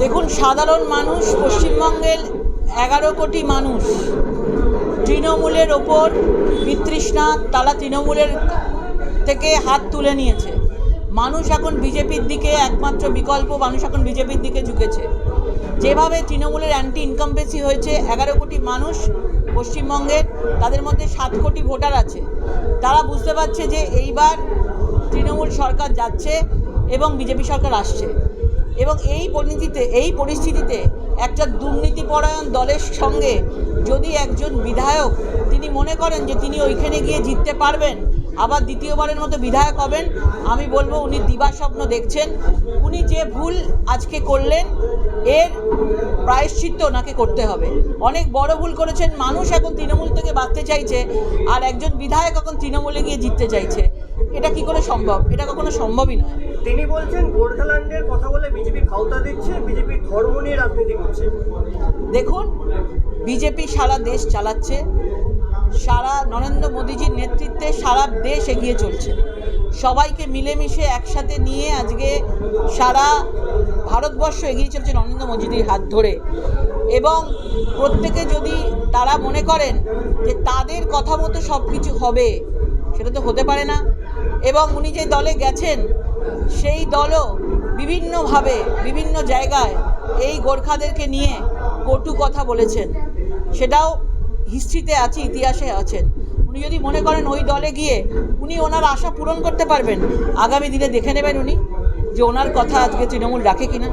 দেখুন, সাধারণ মানুষ, পশ্চিমবঙ্গের এগারো কোটি মানুষ, তৃণমূলের ওপর বিতৃষ্ণা, তারা তৃণমূলের থেকে হাত তুলে নিয়েছে। মানুষ এখন বিজেপির দিকে একমাত্র বিকল্প, মানুষ এখন বিজেপির দিকে ঝুঁকেছে। যেভাবে তৃণমূলের অ্যান্টি ইনকামপেসি হয়েছে, এগারো কোটি মানুষ পশ্চিমবঙ্গের তাদের মধ্যে সাত কোটি ভোটার আছে। তারা বুঝতে পারছে যে এইবার তৃণমূল সরকার যাচ্ছে এবং বিজেপি সরকার আসছে। এবং এই পরিণতিতে, এই পরিস্থিতিতে একটা দুর্নীতিপরায়ণ দলের সঙ্গে যদি একজন বিধায়ক তিনি মনে করেন যে তিনি ওইখানে গিয়ে জিততে পারবেন আবার দ্বিতীয়বারের মতো বিধায়ক হবেন। আমি বলব উনি দিবাস্বপ্ন দেখছেন। উনি যে ভুল আজকে করলেন এর প্রায়শ্চিত্ত ওনাকে করতে হবে। অনেক বড় ভুল করেছেন মানুষ এখন তৃণমূল থেকে বাঁচতে চাইছে আর একজন বিধায়ক এখন তৃণমূলে গিয়ে জিততে চাইছে। এটা কি করে সম্ভব? এটা কখনো সম্ভবই নয়। তিনি বলছেন গোর্খাল্যান্ডের কথা বলে বিজেপি খাওতা দিচ্ছে বিজেপি ধর্ম নিয়ে রাজনীতি করছে। দেখুন বিজেপি সারা দেশ চালাচ্ছে সারা নরেন্দ্র মোদীজির নেতৃত্বে সারা দেশ এগিয়ে চলছে। সবাইকে মিলেমিশে একসাথে নিয়ে আজকে সারা ভারতবর্ষ এগিয়ে চলছে নরেন্দ্র মোদীজির হাত ধরে। এবং প্রত্যেকে যদি তারা মনে করেন যে তাদের কথা মতো সব কিছু হবে, সেটা তো হতে পারে না। এবং উনি যে দলে গেছেন, সেই দলও বিভিন্নভাবে, বিভিন্ন জায়গায় এই গোর্খাদেরকে নিয়ে কটু কথা বলেছেন। সেটাও হিস্ট্রিতে আছে, ইতিহাসে আছেন। উনি যদি মনে করেন ওই দলে গিয়ে উনি ওনার আশা পূরণ করতে পারবেন, আগামী দিনে দেখে নেবেন উনি যে ওনার কথা আজকে তৃণমূল রাখে কিনা।